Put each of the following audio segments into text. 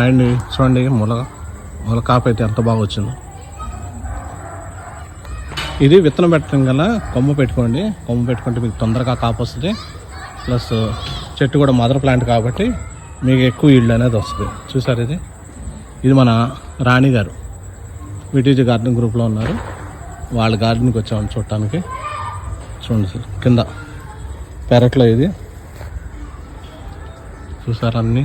అండి చూడండి మొలక ముల కాపు అయితే ఎంత బాగా వచ్చిందో. ఇది విత్తనం పెట్టడం గల కొమ్మ పెట్టుకోండి. కొమ్మ పెట్టుకుంటే మీకు తొందరగా కాపు వస్తుంది. ప్లస్ చెట్టు కూడా మదర్ ప్లాంట్ కాబట్టి మీకు ఎక్కువ ఇల్లు అనేది వస్తుంది. చూసారు ఇది? ఇది మన రాణి గారు. విటీజీ గార్డెన్ గ్రూప్లో ఉన్నారు. వాళ్ళ గార్డెన్కి వచ్చాము చూడటానికి. చూడండి సార్ కింద పెరట్లో ఇది. చూసారా అన్నీ?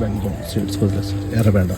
ബെൻസോൺ സ്വീറ്റ്സ് എറ വേണ്ട